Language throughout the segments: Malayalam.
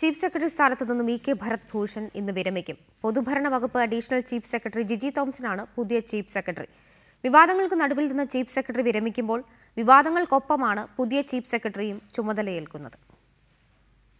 ചീഫ് സെക്രട്ടറി സ്ഥാനത്തു നിന്നും ഇ കെ ഭരത് ഭൂഷൺ ഇന്ന് വിരമിക്കും. പൊതുഭരണ വകുപ്പ് അഡീഷണൽ ചീഫ് സെക്രട്ടറി ജിജി തോംസനാണ് പുതിയ ചീഫ് സെക്രട്ടറി. വിവാദങ്ങൾക്ക് നടുവിൽ നിന്ന് ചീഫ് സെക്രട്ടറി വിരമിക്കുമ്പോൾ വിവാദങ്ങൾക്കൊപ്പമാണ് പുതിയ ചീഫ് സെക്രട്ടറിയും ചുമതലയേൽക്കുന്നത്.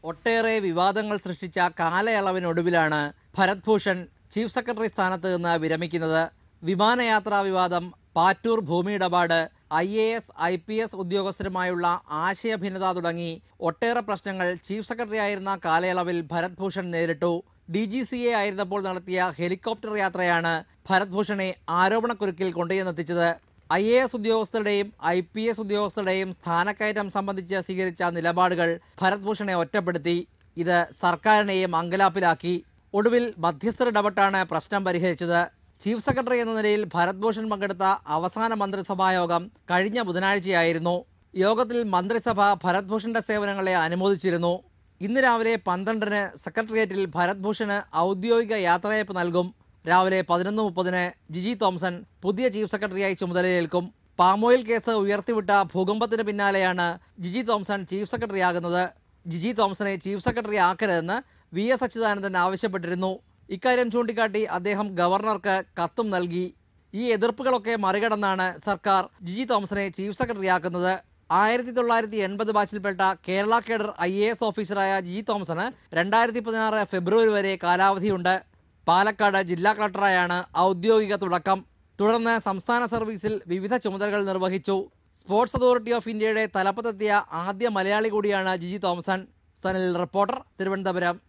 ഒട്ടേറെ വിവാദങ്ങൾ സൃഷ്ടിച്ച കാലയളവിനൊടുവിലാണ് ഭരത് ഭൂഷൺ ചീഫ് സെക്രട്ടറി സ്ഥാനത്ത് നിന്ന് വിരമിക്കുന്നത്. വിമാനയാത്രാ വിവാദം പാറ്റൂർ ഭൂമി ഇടപാട് I A S I P S ഉദ്യോഗസ്ഥരുമായുള്ള ആശയഭിന്നത തുടങ്ങി ഒട്ടേറെ പ്രശ്നങ്ങൾ ചീഫ് സെക്രട്ടറി ആയിരുന്ന കാലയളവിൽ ഭരത് ഭൂഷൺ നേരിട്ടു. ഡി ജി സി എ ആയിരുന്നപ്പോൾ നടത്തിയ ഹെലികോപ്റ്റർ യാത്രയാണ് ഭരത് ഭൂഷണെ ആരോപണക്കുരുക്കിൽ കൊണ്ടുചെന്നെത്തിച്ചത്. ഐ എ എസ് ഉദ്യോഗസ്ഥരുടെയും ഐ പി എസ് ഉദ്യോഗസ്ഥരുടെയും സ്ഥാനക്കയറ്റം സംബന്ധിച്ച് സ്വീകരിച്ച നിലപാടുകൾ ഭരത് ഭൂഷണെ ഒറ്റപ്പെടുത്തി. ഇത് സർക്കാരിനെയും അങ്കലാപ്പിലാക്കി. ഒടുവിൽ മധ്യസ്ഥരിടപെട്ടാണ് പ്രശ്നം പരിഹരിച്ചത്. ചീഫ് സെക്രട്ടറി എന്ന നിലയിൽ ഭരത് ഭൂഷൺ പങ്കെടുത്ത അവസാന മന്ത്രിസഭാ യോഗം കഴിഞ്ഞ ബുധനാഴ്ചയായിരുന്നു. യോഗത്തിൽ മന്ത്രിസഭ ഭരത് ഭൂഷന്റെ സേവനങ്ങളെ അനുമോദിച്ചിരുന്നു. ഇന്ന് രാവിലെ പന്ത്രണ്ടിന് സെക്രട്ടേറിയറ്റിൽ ഭരത് ഭൂഷണ് ഔദ്യോഗിക യാത്രയയപ്പ് നൽകും. രാവിലെ പതിനൊന്ന് മുപ്പതിന് ജിജി തോംസൺ പുതിയ ചീഫ് സെക്രട്ടറിയായി ചുമതലയേൽക്കും. പാമോയിൽ കേസ് ഉയർത്തിവിട്ട ഭൂകമ്പത്തിന് പിന്നാലെയാണ് ജിജി തോംസൺ ചീഫ് സെക്രട്ടറിയാകുന്നത്. ജിജി തോംസനെ ചീഫ് സെക്രട്ടറി ആക്കരുതെന്ന് വി എസ് അച്യുതാനന്ദൻ ആവശ്യപ്പെട്ടിരുന്നു. ഇക്കാര്യം ചൂണ്ടിക്കാട്ടി അദ്ദേഹം ഗവർണർക്ക് കത്തും നൽകി. ഈ എതിർപ്പുകളൊക്കെ മറികടന്നാണ് സർക്കാർ ജി. തോമസിനെ ചീഫ് സെക്രട്ടറിയാക്കുന്നത് ആയിരത്തി തൊള്ളായിരത്തി എൺപത് ബാച്ചിൽപ്പെട്ട Kerala cadre I A S ഓഫീസറായ ജി തോമസിന് രണ്ടായിരത്തി പതിനാറ് ഫെബ്രുവരി വരെ കാലാവധിയുണ്ട്. പാലക്കാട് ജില്ലാ കളക്ടറായാണ് ഔദ്യോഗിക തുടക്കം. തുടർന്ന് സംസ്ഥാന സർവീസിൽ വിവിധ ചുമതലകൾ നിർവഹിച്ചു. സ്പോർട്സ് അതോറിറ്റി ഓഫ് ഇന്ത്യയുടെ തലപ്പത്തെത്തിയ ആദ്യ മലയാളി കൂടിയാണ് G. Thomson Sanal reporter Thiruvananthapuram.